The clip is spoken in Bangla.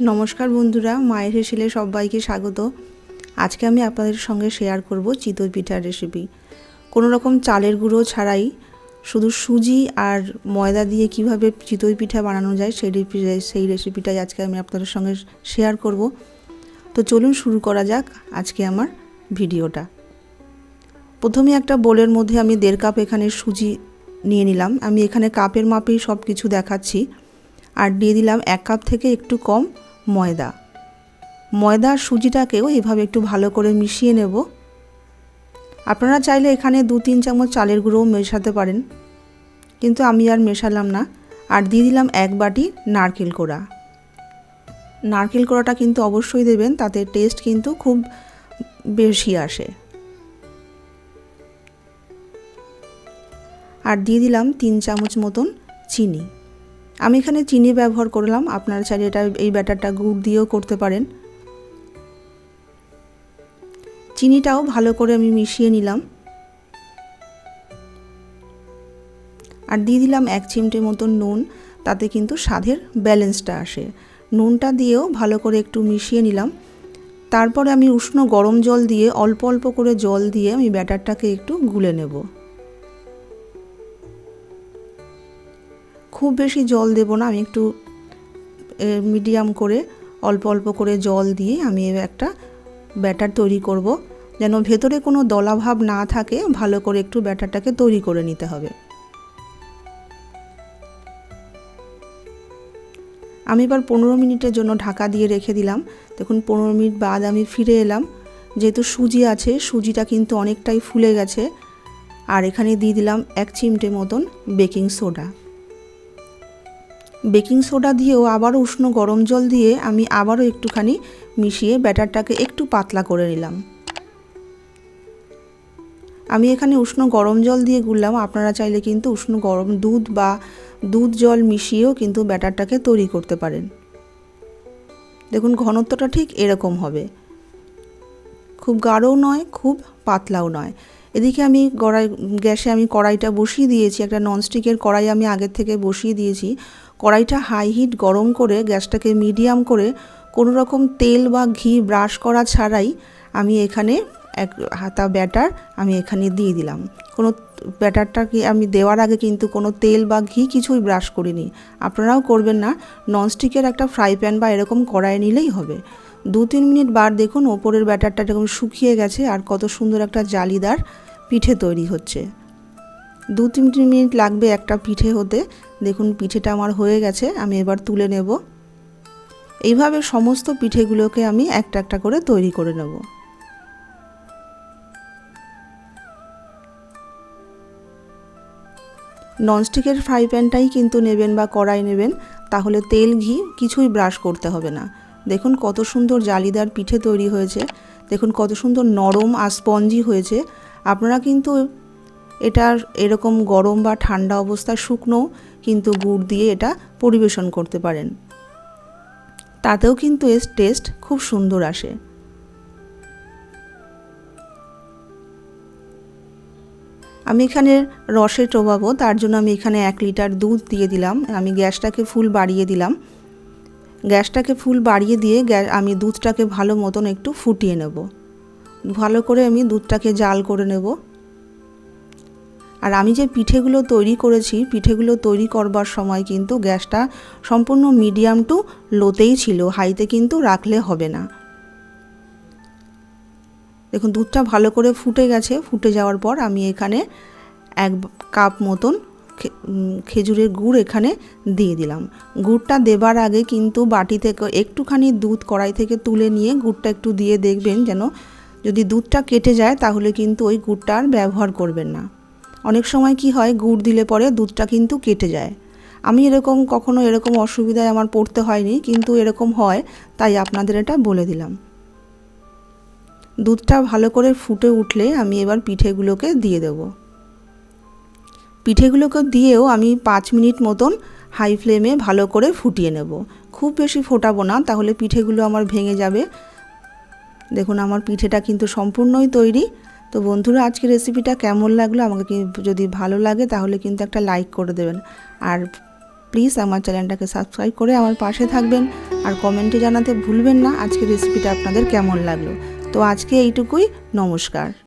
নমস্কার বন্ধুরা, মায়ের হেসেলে সবাইকে স্বাগত। আজকে আমি আপনাদের সঙ্গে শেয়ার করব চিতই পিঠার রেসিপি কোনো রকম চালের গুঁড়ো ছাড়াই শুধু সুজি আর ময়দা দিয়ে কীভাবে চিতই পিঠা বানানো যায় সেই সেই রেসিপিটাই আজকে আমি আপনাদের সঙ্গে শেয়ার করব। তো চলুন শুরু করা যাক আজকে আমার ভিডিওটা। প্রথমে একটা বোলের মধ্যে আমি দেড় কাপ এখানে সুজি নিয়ে নিলাম। আমি এখানে কাপের মাপেই সব কিছু দেখাচ্ছি। আর দিয়ে দিলাম এক কাপ থেকে একটু কম ময়দা। ময়দা সুজিটাকেও এভাবে একটু ভালো করে মিশিয়ে নেব। আপনারা চাইলে এখানে দু তিন চামচ চালের গুঁড়োও মেশাতে পারেন। কিন্তু আমি আর মেশালাম না। আর দিয়ে দিলাম এক বাটি নারকেল কোড়া। নারকেল কোড়াটা কিন্তু অবশ্যই দেবেন, তাতে টেস্ট কিন্তু খুব বেশি আসে। আর দিয়ে দিলাম তিন চামচ মতন চিনি। আমি এখানে চিনি ব্যবহার করলাম, আপনারা চাইলে এটা, এই ব্যাটারটা গুড় দিয়েও করতে পারেন। চিনিটাও ভালো করে আমি মিশিয়ে নিলাম। আর দিয়ে দিলাম এক চিমটে মতন নুন, তাতে কিন্তু স্বাদের ব্যালেন্সটা আসে। নুনটা দিয়েও ভালো করে একটু মিশিয়ে নিলাম। তারপরে আমি উষ্ণ গরম জল দিয়ে অল্প অল্প করে জল দিয়ে আমি ব্যাটারটাকে একটু গুলে নেব। খুব বেশি জল দেব না, আমি একটু মিডিয়াম করে, অল্প অল্প করে জল দিয়ে আমি একটা ব্যাটার তৈরি করব। যেন ভেতরে কোনো দলাভাব না থাকে, ভালো করে একটু ব্যাটারটাকে তৈরি করে নিতে হবে। আমি এবার পনেরো মিনিটের জন্য ঢাকা দিয়ে রেখে দিলাম। দেখুন, পনেরো মিনিট বাদ আমি ফিরে এলাম। যেহেতু সুজি আছে, সুজিটা কিন্তু অনেকটাই ফুলে গেছে। আর এখানে দিয়ে দিলাম এক চিমটে মতন বেকিং সোডা। বেকিং সোডা দিয়েও আবারও উষ্ণ গরম জল দিয়ে আমি আবারও একটুখানি মিশিয়ে ব্যাটারটাকে একটু পাতলা করে নিলাম। আমি এখানে উষ্ণ গরম জল দিয়ে গুললাম। আপনারা চাইলে কিন্তু উষ্ণ গরম দুধ বা দুধ জল মিশিয়েও কিন্তু ব্যাটারটাকে তৈরি করতে পারেন। দেখুন, ঘনত্বটা ঠিক এরকম হবে। খুব গাঢ়ও নয়, খুব পাতলাও নয়। এদিকে আমি কড়াই গ্যাসে আমি কড়াইটা বসিয়ে দিয়েছি। একটা ননস্টিকের কড়াই আমি আগের থেকে বসিয়ে দিয়েছি। কড়াইটা হাই হিট গরম করে গ্যাসটাকে মিডিয়াম করে কোনো রকম তেল বা ঘি ব্রাশ করা ছাড়াই আমি এখানে এক হাতা ব্যাটার আমি এখানে দিয়ে দিলাম। কোনো ব্যাটারটাকে আমি দেওয়ার আগে কিন্তু কোনো তেল বা ঘি কিছুই ব্রাশ করিনি। আপনারাও করবেন না ননস্টিকের একটা ফ্রাই প্যান বা এরকম কড়াই নিলেই হবে। দু তিন মিনিট বার দেখুন ওপরের ব্যাটারটা এরকম শুকিয়ে গেছে আর কত সুন্দর একটা জালিদার পিঠে তৈরি হচ্ছে। দু তিন মিনিট লাগবে একটা পিঠে হতে। দেখুন, পিঠেটা আমার হয়ে গেছে, আমি এবার তুলে নেব। এইভাবে সমস্ত পিঠেগুলোকে আমি একটা একটা করে তৈরি করে নেব। ননস্টিকের ফ্রাই প্যানটাই কিন্তু নেবেন বা কড়াই নেবেন, তাহলে তেল, ঘি কিছুই ব্রাশ করতে হবে না। দেখুন, কত সুন্দর জালিদার পিঠে তৈরি হয়েছে। দেখুন, কত সুন্দর নরম আর স্পঞ্জি হয়েছে। আপনারা কিন্তু এটা এরকম গরম বা ঠান্ডা অবস্থায় শুকনো কিন্তু গুড় দিয়ে এটা পরিবেশন করতে পারেন। তাতেও কিন্তু এর টেস্ট খুব সুন্দর আসে। আমি এখানে রসে টোবাবো, তার জন্য আমি এখানে এক লিটার দুধ দিয়ে দিলাম। আমি গ্যাসটাকে ফুল বাড়িয়ে দিলাম। গ্যাসটাকে ফুল বাড়িয়ে দিয়ে আমি দুধটাকে ভালো মতন একটু ফুটিয়ে নেব। ভালো করে আমি দুধটাকে জাল করে নেব। আর আমি যে পিঠেগুলো তৈরি করেছি, পিঠেগুলো তৈরি করবার সময় কিন্তু গ্যাসটা সম্পূর্ণ মিডিয়াম টু লোতেই ছিল, হাইতে কিন্তু রাখলে হবে না। দেখুন, দুধটা ভালো করে ফুটে গেছে, ফুটে যাওয়ার পর আমি এখানে এক কাপ মতন খেজুরের গুড় এখানে দিয়ে দিলাম। গুড়টা দেবার আগে কিন্তু বাটি থেকে একটুখানি দুধ কড়াই থেকে তুলে নিয়ে গুড়টা একটু দিয়ে দেখবেন যেন যদি দুধটা কেটে যায় তাহলে কিন্তু ওই গুড়টা আর ব্যবহার করবেন না। অনেক সময় কি হয়, গুড় দিলে পরে দুধটা কিন্তু কেটে যায়। আমি এরকম কখনো এরকম অসুবিধায় আমার পড়তে হয়নি, কিন্তু এরকম হয়, তাই আপনাদের এটা বলে দিলাম। দুধটা ভালো করে ফুটে উঠলে আমি এবার পিঠেগুলোকে দিয়ে দেব। পিঠেগুলোকে দিয়েও আমি পাঁচ মিনিট মতন হাই ফ্লেমে ভালো করে ফুটিয়ে নেব। খুব বেশি ফোটাবো না, তাহলে পিঠেগুলো আমার ভেঙে যাবে। দেখুন, আমার পিঠেটা কিন্তু সম্পূর্ণই তৈরি। তো বন্ধুরা আজকে রেসিপিটা কেমন লাগল? আমাকে যদি ভালো লাগে, তাহলে কিন্তু একটা লাইক করে দেবেন। আর প্লিজ আমার চ্যানেলটাকে সাবস্ক্রাইব করে আমার পাশে থাকবেন। আর কমেন্টে জানাতে ভুলবেন না আজকে রেসিপিটা আপনাদের কেমন লাগল। তো আজকে এইটুকুই, নমস্কার।